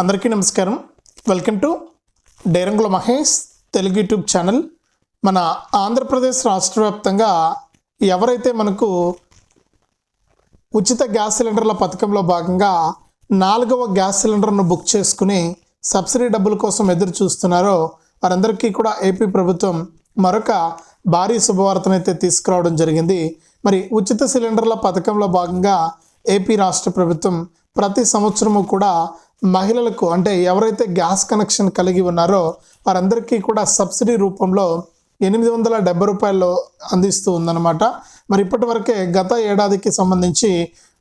అందరికీ నమస్కారం. Welcome to Dairangula Mahesh Telugu YouTube channel మన ఆంధ్రప్రదేశ్ రాష్ట్ర వ్యాప్తంగా ఎవరైతే మనకు ఉచిత గ్యాస్ సిలిండర్ల పథకంలో భాగంగా నాలుగవ గ్యాస్ సిలిండర్ను బుక్ చేసుకుని సబ్సిడీ డబ్బుల కోసం ఎదురు చూస్తున్నారో వారందరికీ కూడా ఏపీ ప్రభుత్వం మరొక భారీ శుభవార్తనైతే తీసుకురావడం జరిగింది. మరి ఉచిత సిలిండర్ల పథకంలో భాగంగా ఏపీ రాష్ట్ర ప్రభుత్వం ప్రతి సంవత్సరము కూడా మహిళలకు అంటే ఎవరైతే గ్యాస్ కనెక్షన్ కలిగి ఉన్నారో వారందరికీ కూడా సబ్సిడీ రూపంలో ఎనిమిది వందల డెబ్బై రూపాయలు అందిస్తూ ఉందన్నమాట. మరి ఇప్పటి వరకే గత ఏడాదికి సంబంధించి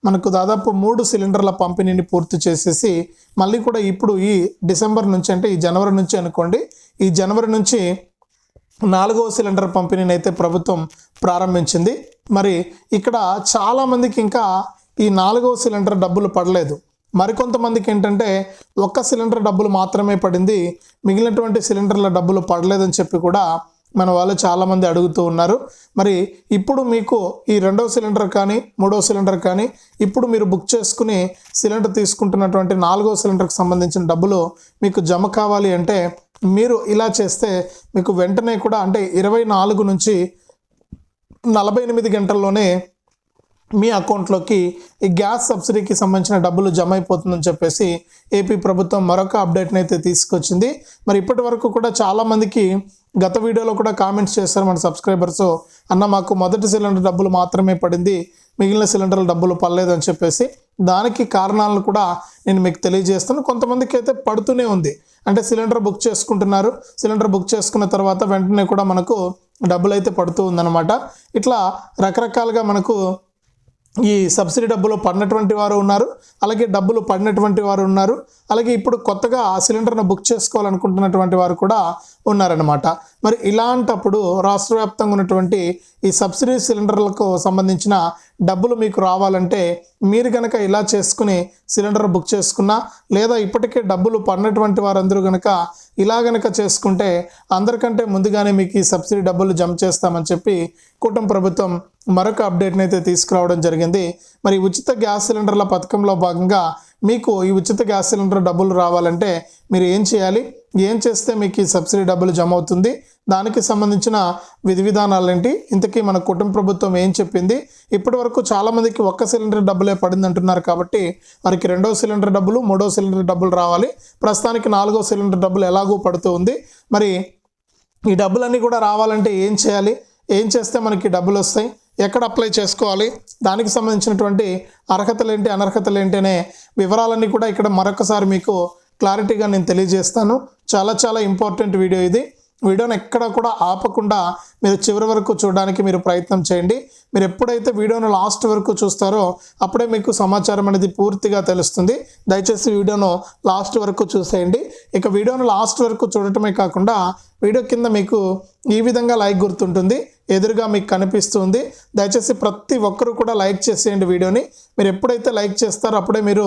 మనకు దాదాపు మూడు సిలిండర్ల పంపిణీని పూర్తి చేసేసి మళ్ళీ కూడా ఇప్పుడు ఈ డిసెంబర్ నుంచి అంటే ఈ జనవరి నుంచి అనుకోండి ఈ జనవరి నుంచి నాలుగవ సిలిండర్ పంపిణీని అయితే ప్రభుత్వం ప్రారంభించింది. మరి ఇక్కడ చాలామందికి ఇంకా ఈ నాలుగవ సిలిండర్ డబ్బులు పడలేదు. మరికొంతమందికి ఏంటంటే ఒక్క సిలిండర్ డబ్బులు మాత్రమే పడింది మిగిలినటువంటి సిలిండర్ల డబ్బులు పడలేదని చెప్పి కూడా మన వాళ్ళు చాలామంది అడుగుతూ ఉన్నారు. మరి ఇప్పుడు మీకు ఈ రెండవ సిలిండర్ కానీ మూడవ సిలిండర్ కానీ ఇప్పుడు మీరు బుక్ చేసుకుని సిలిండర్ తీసుకుంటున్నటువంటి నాలుగో సిలిండర్కి సంబంధించిన డబ్బులు మీకు జమ కావాలి అంటే మీరు ఇలా చేస్తే మీకు వెంటనే కూడా అంటే ఇరవై నాలుగు నుంచి నలభై ఎనిమిది గంటల్లోనే మీ అకౌంట్లోకి ఈ గ్యాస్ సబ్సిడీకి సంబంధించిన డబ్బులు జమ అయిపోతుందని చెప్పేసి ఏపీ ప్రభుత్వం మరొక అప్డేట్ని అయితే తీసుకొచ్చింది. మరి ఇప్పటి వరకు కూడా చాలామందికి గత వీడియోలో కూడా కామెంట్స్ చేస్తారు మన సబ్స్క్రైబర్స్. అన్న మాకు మొదటి సిలిండర్ డబ్బులు మాత్రమే పడింది. మిగిలిన సిలిండర్ల డబ్బులు పడలేదని చెప్పేసి దానికి కారణాలను కూడా నేను మీకు తెలియజేస్తాను. కొంతమందికి అయితే పడుతూనే ఉంది. అంటే సిలిండర్ బుక్ చేసుకుంటున్నారు. సిలిండర్ బుక్ చేసుకున్న తర్వాత వెంటనే కూడా మనకు డబ్బులు అయితే పడుతూ ఉందన్నమాట. ఇట్లా రకరకాలుగా మనకు ఈ సబ్సిడీ డబ్బులు పడినటువంటి వారు ఉన్నారు అలాగే డబ్బులు పడినటువంటి వారు ఉన్నారు అలాగే ఇప్పుడు కొత్తగా ఆ సిలిండర్ను బుక్ చేసుకోవాలనుకుంటున్నటువంటి వారు కూడా ఉన్నారనమాట మరి ఇలాంటప్పుడు రాష్ట్ర వ్యాప్తంగా ఉన్నటువంటి ఈ సబ్సిడీ సిలిండర్లకు సంబంధించిన డబ్బులు మీకు రావాలంటే మీరు కనుక ఇలా చేసుకుని సిలిండర్ బుక్ చేసుకున్నా లేదా ఇప్పటికే డబ్బులు పడినటువంటి వారందరూ కనుక ఇలా గనక చేసుకుంటే అందరికంటే ముందుగానే మీకు ఈ సబ్సిడీ డబ్బులు జమ చేస్తామని చెప్పి కూటమి ప్రభుత్వం మరొక అప్డేట్ని అయితే తీసుకురావడం జరిగింది. మరి ఉచిత గ్యాస్ సిలిండర్ల పథకంలో భాగంగా మీకు ఈ ఉచిత గ్యాస్ సిలిండర్ డబ్బులు రావాలంటే మీరు ఏం చేయాలి? ఏం చేస్తే మీకు ఈ సబ్సిడీ డబ్బులు జమ అవుతుంది? దానికి సంబంధించిన విధి విధానాలు ఏంటి ఇంతకీ మన కుటుంబ ప్రభుత్వం ఏం చెప్పింది? ఇప్పటి వరకు చాలామందికి ఒక్క సిలిండర్ డబ్బులే పడింది అంటున్నారు కాబట్టి వారికి రెండో సిలిండర్ డబ్బులు మూడో సిలిండర్ డబ్బులు రావాలి. ప్రస్తుతానికి నాలుగో సిలిండర్ డబ్బులు ఎలాగో పడుతూ ఉంది. మరి ఈ డబ్బులన్నీ కూడా రావాలంటే ఏం చేయాలి? ఏం చేస్తే మనకి డబ్బులు వస్తాయి? ఎక్కడ అప్లై చేసుకోవాలి? దానికి సంబంధించినటువంటి అర్హతలు ఏంటి అనర్హతలు ఏంటి అనే వివరాలన్నీ కూడా ఇక్కడ మరొకసారి మీకు క్లారిటీగా నేను తెలియజేస్తాను. చాలా చాలా ఇంపార్టెంట్ వీడియో ఇది. వీడియోని ఎక్కడ కూడా ఆపకుండా మీరు చివరి వరకు చూడడానికి మీరు ప్రయత్నం చేయండి. మీరు ఎప్పుడైతే వీడియోను లాస్ట్ వరకు చూస్తారో అప్పుడే మీకు సమాచారం అనేది పూర్తిగా తెలుస్తుంది. దయచేసి వీడియోను లాస్ట్ వరకు చూసేయండి. ఇక వీడియోను లాస్ట్ వరకు చూడటమే కాకుండా వీడియో కింద మీకు ఈ విధంగా లైక్ గుర్తుంటుంది. ఎదురుగా మీకు కనిపిస్తుంది. దయచేసి ప్రతి ఒక్కరూ కూడా లైక్ చేసేయండి వీడియోని. మీరు ఎప్పుడైతే లైక్ చేస్తారో అప్పుడే మీరు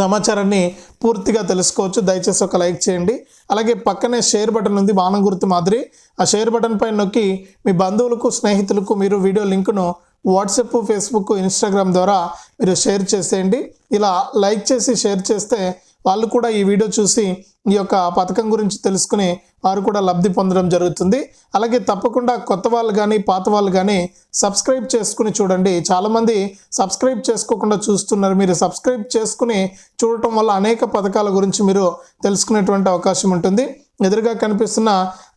సమాచారాన్ని పూర్తిగా తెలుసుకోవచ్చు. దయచేసి ఒక లైక్ చేయండి. అలాగే పక్కనే షేర్ బటన్ ఉంది బాణం గుర్తు మాదిరి. ఆ షేర్ బటన్ పైన నొక్కి మీ బంధువులకు స్నేహితులకు మీరు వీడియో లింకును వాట్సాప్ ఫేస్బుక్ ఇన్స్టాగ్రామ్ ద్వారా మీరు షేర్ చేసేయండి. ఇలా లైక్ చేసి షేర్ చేస్తే వాళ్ళు కూడా ఈ వీడియో చూసి ఈ యొక్క పథకం గురించి తెలుసుకుని వారు కూడా లబ్ధి పొందడం జరుగుతుంది. అలాగే తప్పకుండా కొత్త వాళ్ళు కానీ పాత వాళ్ళు కానీ సబ్స్క్రైబ్ చేసుకుని చూడండి. చాలామంది సబ్స్క్రైబ్ చేసుకోకుండా చూస్తున్నారు. మీరు సబ్స్క్రైబ్ చేసుకుని చూడటం వల్ల అనేక పథకాల గురించి మీరు తెలుసుకునేటువంటి అవకాశం ఉంటుంది. ఎదురుగా కనిపిస్తున్న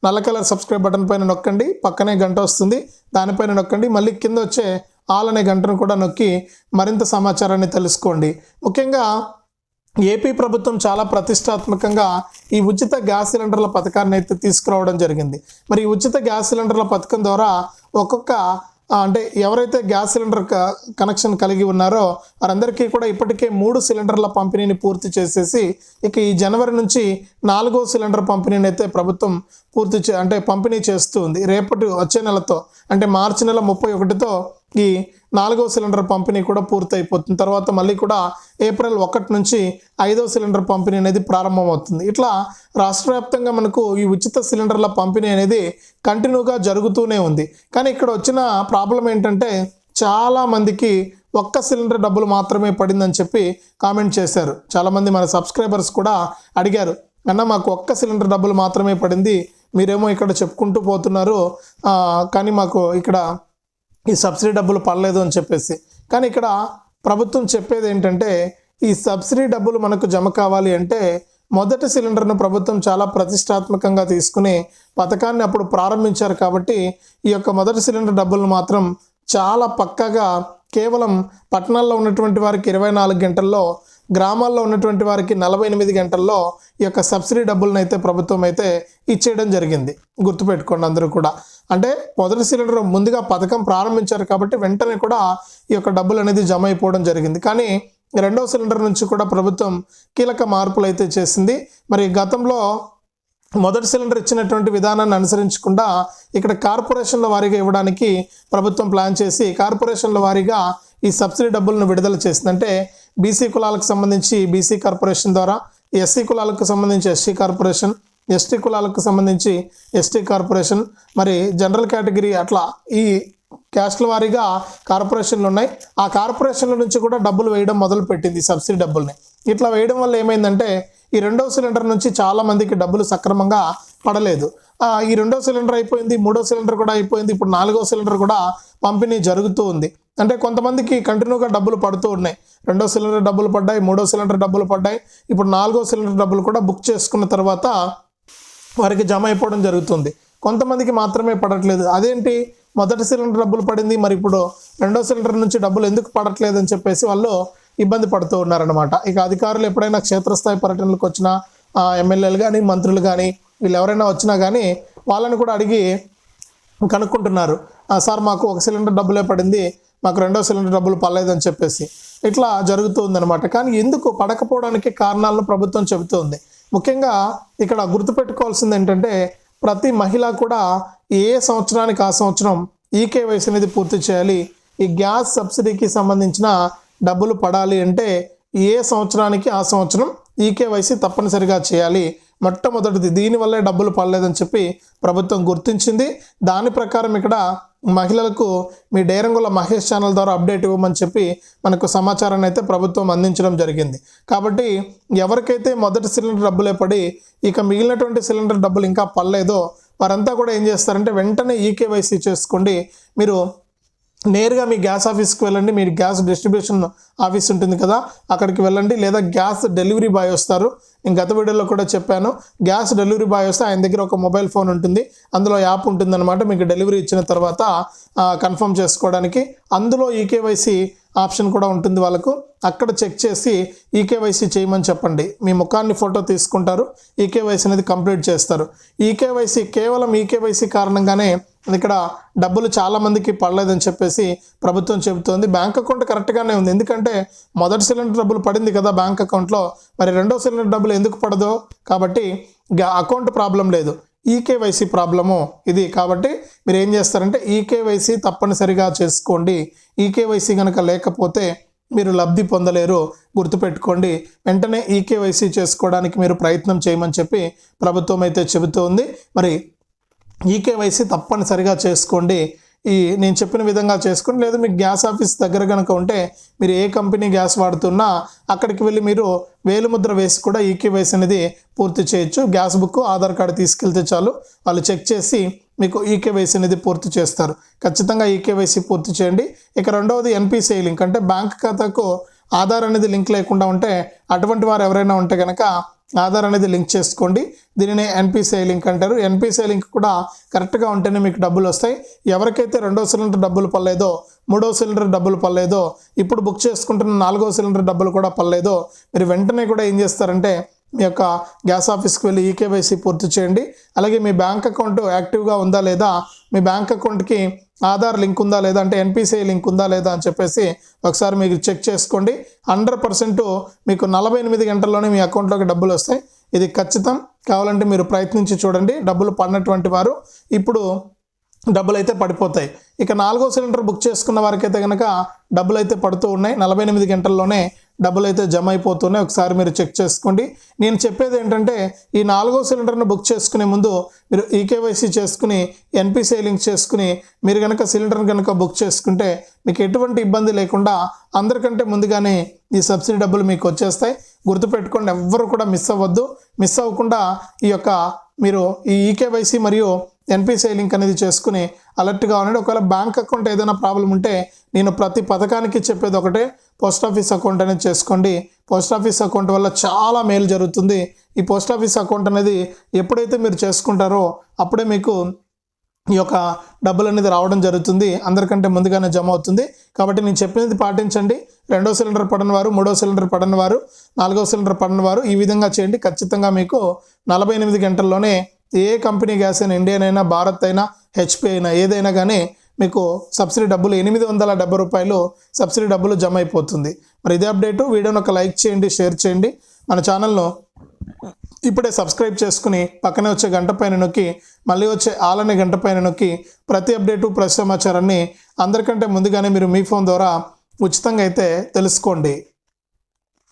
నల్ల కలర్ సబ్స్క్రైబ్ బటన్ పైన నొక్కండి. పక్కనే గంట వస్తుంది. దానిపైన నొక్కండి. మళ్ళీ కింద వచ్చే ఆల్ అనే గంటను కూడా నొక్కి మరింత సమాచారాన్ని తెలుసుకోండి. ముఖ్యంగా ఏపీ ప్రభుత్వం చాలా ప్రతిష్టాత్మకంగా ఈ ఉచిత గ్యాస్ సిలిండర్ల పథకాన్ని అయితే తీసుకురావడం జరిగింది. మరి ఈ ఉచిత గ్యాస్ సిలిండర్ల పథకం ద్వారా ఒక్కొక్క అంటే ఎవరైతే గ్యాస్ సిలిండర్ క- కనెక్షన్ కలిగి ఉన్నారో వారందరికీ కూడా ఇప్పటికే మూడు సిలిండర్ల పంపిణీని పూర్తి చేసేసి ఇక ఈ జనవరి నుంచి నాలుగో సిలిండర్ పంపిణీని అయితే ప్రభుత్వం పూర్తి చే అంటే పంపిణీ చేస్తుంది రేపటి వచ్చే నెలతో అంటే మార్చి నెల ముప్పై ఒకటితో ఈ నాలుగో సిలిండర్ పంపిణీ కూడా పూర్తయిపోతుంది. తర్వాత మళ్ళీ కూడా ఏప్రిల్ ఒకటి నుంచి ఐదో సిలిండర్ పంపిణీ అనేది ప్రారంభమవుతుంది. ఇట్లా రాష్ట్ర వ్యాప్తంగా మనకు ఈ ఉచిత సిలిండర్ల పంపిణీ అనేది కంటిన్యూగా జరుగుతూనే ఉంది. కానీ ఇక్కడ వచ్చిన ప్రాబ్లం ఏంటంటే చాలా మందికి ఒక్క సిలిండర్ డబ్బులు మాత్రమే పడిందని చెప్పి కామెంట్ చేశారు. చాలామంది మన సబ్స్క్రైబర్స్ కూడా అడిగారు అన్న మాకు ఒక్క సిలిండర్ డబ్బులు మాత్రమే పడింది మీరేమో ఇక్కడ చెప్పుకుంటూ పోతున్నారు. కానీ మాకు ఇక్కడ ఈ సబ్సిడీ డబ్బులు పడలేదు అని చెప్పేసి. కానీ ఇక్కడ ప్రభుత్వం చెప్పేది ఏంటంటే ఈ సబ్సిడీ డబ్బులు మనకు జమ కావాలి అంటే మొదటి సిలిండర్ను ప్రభుత్వం చాలా ప్రతిష్టాత్మకంగా తీసుకుని పథకాన్ని అప్పుడు ప్రారంభించారు కాబట్టి ఈ యొక్క మొదటి సిలిండర్ డబ్బులను మాత్రం చాలా పక్కగా కేవలం పట్టణాల్లో ఉన్నటువంటి వారికి ఇరవై నాలుగు గంటల్లో గ్రామాల్లో ఉన్నటువంటి వారికి నలభై ఎనిమిది గంటల్లో ఈ యొక్క సబ్సిడీ డబ్బులను అయితే ప్రభుత్వం అయితే ఇచ్చేయడం జరిగింది. గుర్తుపెట్టుకోండి అందరూ కూడా. అంటే మొదటి సిలిండర్ ముందుగా పథకం ప్రారంభించారు కాబట్టి వెంటనే కూడా ఈ యొక్క డబ్బులు అనేది జమ అయిపోవడం జరిగింది. కానీ రెండవ సిలిండర్ నుంచి కూడా ప్రభుత్వం కీలక మార్పులు అయితే చేసింది. మరి గతంలో మొదటి సిలిండర్ ఇచ్చినటువంటి విధానాన్ని అనుసరించకుండా ఇక్కడ కార్పొరేషన్ల వారీగా ఇవ్వడానికి ప్రభుత్వం ప్లాన్ చేసి కార్పొరేషన్ల వారీగా ఈ సబ్సిడీ డబ్బులను విడుదల చేసింది. అంటే బీసీ కులాలకు సంబంధించి బీసీ కార్పొరేషన్ ద్వారా ఎస్సీ కులాలకు సంబంధించి ఎస్సీ కార్పొరేషన్ ఎస్టీ కులాలకు సంబంధించి ఎస్టీ కార్పొరేషన్ మరి జనరల్ కేటగిరీ అట్లా ఈ క్యాస్ట్ల వారీగా కార్పొరేషన్లు ఉన్నాయి. ఆ కార్పొరేషన్ల నుంచి కూడా డబ్బులు వేయడం మొదలు పెట్టింది సబ్సిడీ డబ్బుల్ని. ఇట్లా వేయడం వల్ల ఏమైందంటే ఈ రెండవ సిలిండర్ నుంచి చాలామందికి డబ్బులు సక్రమంగా పడలేదు. ఈ రెండో సిలిండర్ అయిపోయింది మూడో సిలిండర్ కూడా అయిపోయింది ఇప్పుడు నాలుగో సిలిండర్ కూడా పంపిణీ జరుగుతూ ఉంది. అంటే కొంతమందికి కంటిన్యూగా డబ్బులు పడుతూ ఉన్నాయి. రెండో సిలిండర్ డబ్బులు పడ్డాయి మూడో సిలిండర్ డబ్బులు పడ్డాయి ఇప్పుడు నాలుగో సిలిండర్ డబ్బులు కూడా బుక్ చేసుకున్న తర్వాత వారికి జమ అయిపోవడం జరుగుతుంది. కొంతమందికి మాత్రమే పడట్లేదు. అదేంటి? మొదటి సిలిండర్ డబ్బులు పడింది మరి ఇప్పుడు రెండో సిలిండర్ నుంచి డబ్బులు ఎందుకు పడట్లేదు అని చెప్పేసి వాళ్ళు ఇబ్బంది పడుతూ ఉన్నారనమాట ఇక అధికారులు ఎప్పుడైనా క్షేత్రస్థాయి పర్యటనలకు వచ్చినా ఎమ్మెల్యేలు కానీ మంత్రులు కానీ వీళ్ళు ఎవరైనా వచ్చినా కానీ వాళ్ళని కూడా అడిగి కనుక్కుంటున్నారు. "ఆ, సార్ మాకు ఒక సిలిండర్ డబ్బులే పడింది మాకు రెండో సిలిండర్ డబ్బులు పర్లేదని చెప్పేసి. ఇట్లా జరుగుతూ కానీ ఎందుకు? పడకపోవడానికి కారణాలను ప్రభుత్వం చెబుతోంది ముఖ్యంగా ఇక్కడ గుర్తుపెట్టుకోవాల్సింది ఏంటంటే ప్రతి మహిళ కూడా ఏ సంవత్సరానికి ఆ సంవత్సరం ఈకేవైసీ అనేది పూర్తి చేయాలి? ఈ గ్యాస్ సబ్సిడీకి సంబంధించిన డబ్బులు పడాలి అంటే ఏ సంవత్సరానికి ఆ సంవత్సరం ఈకేవైసీ తప్పనిసరిగా చేయాలి. మొట్టమొదటిది దీనివల్లే డబ్బులు పడలేదని చెప్పి ప్రభుత్వం గుర్తించింది. దాని ప్రకారం ఇక్కడ మహిళలకు మీ డేరంగుల మహేష్ ఛానల్ ద్వారా అప్డేట్ ఇవ్వమని చెప్పి మనకు సమాచారాన్ని అయితే ప్రభుత్వం అందించడం జరిగింది. కాబట్టి ఎవరికైతే మొదటి సిలిండర్ డబ్బులే పడి ఇక మిగిలినటువంటి సిలిండర్ డబ్బులు ఇంకా పడలేదో వారంతా కూడా ఏం చేస్తారంటే వెంటనే ఈకేవైసీ చేసుకోండి. మీరు నేరుగా మీ గ్యాస్ ఆఫీస్కి వెళ్ళండి. మీరు గ్యాస్ డిస్ట్రిబ్యూషన్ ఆఫీస్ ఉంటుంది కదా అక్కడికి వెళ్ళండి. లేదా గ్యాస్ డెలివరీ బాయ్ వస్తారు. నేను గత వీడియోలో కూడా చెప్పాను గ్యాస్ డెలివరీ బాయ్ వస్తే ఆయన దగ్గర ఒక మొబైల్ ఫోన్ ఉంటుంది అందులో యాప్ ఉంటుందన్నమాట మీకు డెలివరీ ఇచ్చిన తర్వాత కన్ఫర్మ్ చేసుకోవడానికి. అందులో ఈకేవైసీ ఆప్షన్ కూడా ఉంటుంది వాళ్ళకు. అక్కడ చెక్ చేసి ఈకేవైసీ చేయమని చెప్పండి. మీ ముఖాన్ని ఫోటో తీసుకుంటారు ఈకేవైసీ అనేది కంప్లీట్ చేస్తారు. ఈకేవైసీ కేవలం ఈకేవైసీ కారణంగానే ఇక్కడ డబ్బులు చాలామందికి పడలేదని చెప్పేసి ప్రభుత్వం చెబుతోంది. బ్యాంక్ అకౌంట్ కరెక్ట్గానే ఉంది. ఎందుకంటే మొదటి సిలిండర్ డబ్బులు పడింది కదా బ్యాంక్ అకౌంట్లో మరి రెండో సిలిండర్ డబ్బులు ఎందుకు పడదో? కాబట్టి అకౌంట్ ప్రాబ్లం లేదు. ఈకేవైసీ ప్రాబ్లము ఇది. కాబట్టి మీరు ఏం చేస్తారంటే ఈకేవైసీ తప్పనిసరిగా చేసుకోండి. ఈకేవైసీ కనుక లేకపోతే మీరు లబ్ధి పొందలేరు. గుర్తుపెట్టుకోండి. వెంటనే ఈకేవైసీ చేసుకోవడానికి మీరు ప్రయత్నం చేయమని చెప్పి ప్రభుత్వం అయితే చెబుతోంది. మరి ఈకేవైసీ తప్పనిసరిగా చేసుకోండి. ఈ నేను చెప్పిన విధంగా చేసుకోండి లేదు మీకు గ్యాస్ ఆఫీస్ దగ్గర కనుక ఉంటే మీరు ఏ కంపెనీ గ్యాస్ వాడుతున్నా అక్కడికి వెళ్ళి మీరు వేలుముద్ర వేసి కూడా ఈకేవైసీ అనేది పూర్తి చేయొచ్చు. గ్యాస్ బుక్ ఆధార్ కార్డు తీసుకెళ్తే చాలు. వాళ్ళు చెక్ చేసి మీకు ఈకేవైసీ అనేది పూర్తి చేస్తారు. ఖచ్చితంగా ఈకేవైసీ పూర్తి చేయండి. ఇక రెండవది ఎన్పిసిఐ లింక్. అంటే బ్యాంక్ ఖాతాకు ఆధార్ అనేది లింక్ లేకుండా ఉంటే అటువంటి వారు ఎవరైనా ఉంటే కనుక ఆధార్ అనేది లింక్ చేసుకోండి. దీనిని ఎన్పిసిఐ లింక్ అంటారు. ఎన్పిసిఐ లింక్ కూడా కరెక్ట్గా ఉంటేనే మీకు డబ్బులు వస్తాయి. ఎవరికైతే రెండో సిలిండర్ డబ్బులు పడలేదో మూడో సిలిండర్ డబ్బులు పడలేదో ఇప్పుడు బుక్ చేసుకుంటున్న నాలుగో సిలిండర్ డబ్బులు కూడా పడలేదో మీరు వెంటనే కూడా ఏం చేస్తారంటే మీ యొక్క గ్యాస్ ఆఫీస్కి వెళ్ళి ఈకేవైసీ పూర్తి చేయండి. అలాగే మీ బ్యాంక్ అకౌంట్ యాక్టివ్గా ఉందా లేదా మీ బ్యాంక్ అకౌంట్కి ఆధార్ లింక్ ఉందా లేదా అంటే ఎన్పిసిఐ లింక్ ఉందా లేదా అని చెప్పేసి ఒకసారి మీరు చెక్ చేసుకోండి. హండ్రెడ్ పర్సెంట్ మీకు నలభై ఎనిమిది గంటల్లోనే మీ అకౌంట్లోకి డబ్బులు వస్తాయి. ఇది ఖచ్చితం. కావాలంటే మీరు ప్రయత్నించి చూడండి. డబ్బులు పడినటువంటి వారు ఇప్పుడు డబ్బులు అయితే పడిపోతాయి. ఇక నాలుగో సిలిండర్ బుక్ చేసుకున్న వారికైతే కనుక డబ్బులు అయితే పడుతూ ఉన్నాయి. నలభై ఎనిమిది గంటల్లోనే డబ్బులు అయితే జమ అయిపోతున్నాయి ఒకసారి మీరు చెక్ చేసుకోండి. నేను చెప్పేది ఏంటంటే ఈ నాలుగో సిలిండర్ను బుక్ చేసుకునే ముందు మీరు ఈకేవైసీ చేసుకుని ఎన్పిసిఐ లింక్ చేసుకుని మీరు కనుక సిలిండర్ని కనుక బుక్ చేసుకుంటే మీకు ఎటువంటి ఇబ్బంది లేకుండా అందరికంటే ముందుగానే ఈ సబ్సిడీ డబ్బులు మీకు వచ్చేస్తాయి. గుర్తుపెట్టుకోండి ఎవ్వరు కూడా మిస్ అవ్వద్దు. మిస్ అవ్వకుండా ఈ యొక్క మీరు ఈ ఈకేవైసీ మరియు ఎన్పిసిఐ లింక్ అనేది చేసుకుని అలర్ట్గా ఉన్నాడు. ఒకవేళ బ్యాంక్ అకౌంట్ ఏదైనా ప్రాబ్లం ఉంటే నేను ప్రతి పథకానికి చెప్పేది ఒకటే పోస్ట్ ఆఫీస్ అకౌంట్ అనేది చేసుకోండి. పోస్ట్ ఆఫీస్ అకౌంట్ వల్ల చాలా మేలు జరుగుతుంది. ఈ పోస్ట్ ఆఫీస్ అకౌంట్ అనేది ఎప్పుడైతే మీరు చేసుకుంటారో అప్పుడే మీకు ఈ యొక్క డబ్బులు అనేది రావడం జరుగుతుంది. అందరికంటే ముందుగానే జమ అవుతుంది. కాబట్టి నేను చెప్పినది పాటించండి. రెండో సిలిండర్ పడని వారు మూడో సిలిండర్ పడని వారు నాలుగో సిలిండర్ పడని వారు ఈ విధంగా చేయండి. ఖచ్చితంగా మీకు నలభై ఎనిమిది గంటల్లోనే ఏ కంపెనీ గ్యాస్ అయినా ఇండియన్ అయినా భారత్ అయినా హెచ్పి అయినా ఏదైనా కానీ మీకు సబ్సిడీ డబ్బులు ఎనిమిది వందల డెబ్బై రూపాయలు సబ్సిడీ డబ్బులు జమ అయిపోతుంది. మరి ఇదే అప్డేటు. వీడియోని ఒక లైక్ చేయండి షేర్ చేయండి. మన ఛానల్ను ఇప్పుడే సబ్స్క్రైబ్ చేసుకుని పక్కనే వచ్చే గంట పైన నొక్కి మళ్ళీ వచ్చే ఆలనే గంట పైన నొక్కి ప్రతి అప్డేటు ప్రతి సమాచారాన్ని అందరికంటే ముందుగానే మీరు మీ ఫోన్ ద్వారా ఉచితంగా అయితే తెలుసుకోండి.